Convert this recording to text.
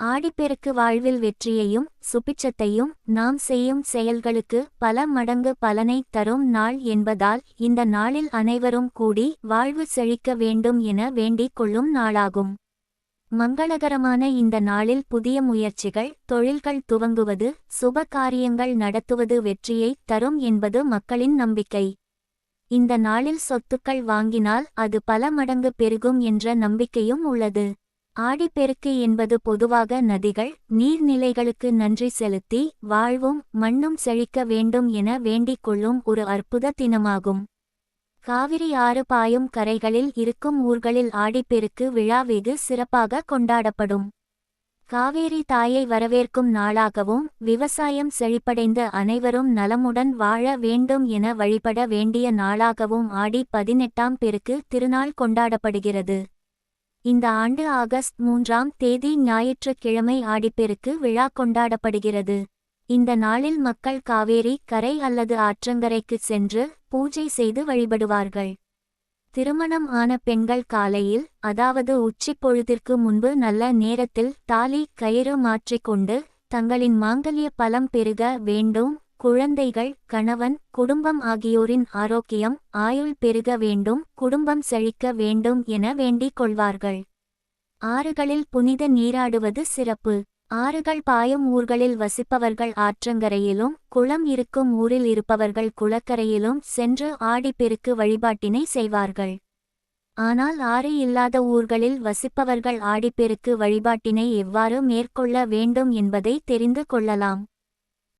ஆடிப்பெருக்கு வாழ்வில் வெற்றியையும் சுபிட்சத்தையும் நாம் செய்யும் செயல்களுக்கு பல மடங்கு பலனை தரும் நாள் என்பதால் இந்த நாளில் அனைவரும் கூடி வாழ்வு செழிக்க வேண்டும் என வேண்டிக் கொள்ளும் நாளாகும். மங்களகரமான இந்த நாளில் புதிய முயற்சிகள் தொழில்கள் துவங்குவது சுப காரியங்கள் நடத்துவது வெற்றியை தரும் என்பது மக்களின் நம்பிக்கை. இந்த நாளில் சொத்துக்கள் வாங்கினால் அது பல மடங்கு பெருகும் என்ற நம்பிக்கையும் உள்ளது. ஆடிப்பெருக்கு என்பது பொதுவாக நதிகள் நீர்நிலைகளுக்கு நன்றி செலுத்தி வாழ்வும் மண்ணும் செழிக்க வேண்டும் என வேண்டிக் கொள்ளும் ஒரு அற்புத தினமாகும். காவிரி ஆறு பாயும் கரைகளில் இருக்கும் ஊர்களில் ஆடிப்பெருக்கு விழா வெகு சிறப்பாக கொண்டாடப்படும். காவேரி தாயை வரவேற்கும் நாளாகவும் விவசாயம் செழிப்படைந்த அனைவரும் நலமுடன் வாழ வேண்டும் என வழிபட வேண்டிய நாளாகவும் ஆடி பதினெட்டாம் பெருக்கு திருநாள் கொண்டாடப்படுகிறது. இந்த ஆண்டு ஆகஸ்ட் மூன்றாம் தேதி ஞாயிற்றுக்கிழமை ஆடிப்பெருக்கு விழா கொண்டாடப்படுகிறது. இந்த நாளில் மக்கள் காவேரி கரை அல்லது ஆற்றங்கரைக்கு சென்று பூஜை செய்து வழிபடுவார்கள். திருமணம் ஆன பெண்கள் காலையில் அதாவது உச்சிப் பொழுதிற்கு முன்பு நல்ல நேரத்தில் தாலி கயிறு மாற்றிக்கொண்டு தங்களின் மாங்கல்ய பலம் பெருக வேண்டும் குழந்தைகள் கணவன் குடும்பம் ஆகியோரின் ஆரோக்கியம் ஆயுள் பெருக வேண்டும் குடும்பம் செழிக்க வேண்டும் என வேண்டிக் கொள்வார்கள். ஆறுகளில் புனித நீராடுவது சிறப்பு. ஆறுகள் பாயும் ஊர்களில் வசிப்பவர்கள் ஆற்றங்கரையிலும் குளம் இருக்கும் ஊரில் இருப்பவர்கள் குளக்கரையிலும் சென்று ஆடிப்பெருக்கு வழிபாட்டினை செய்வார்கள். ஆனால் ஆறு இல்லாத ஊர்களில் வசிப்பவர்கள் ஆடிப்பெருக்கு வழிபாட்டினை எவ்வாறு மேற்கொள்ள வேண்டும் என்பதை தெரிந்து கொள்ளலாம்.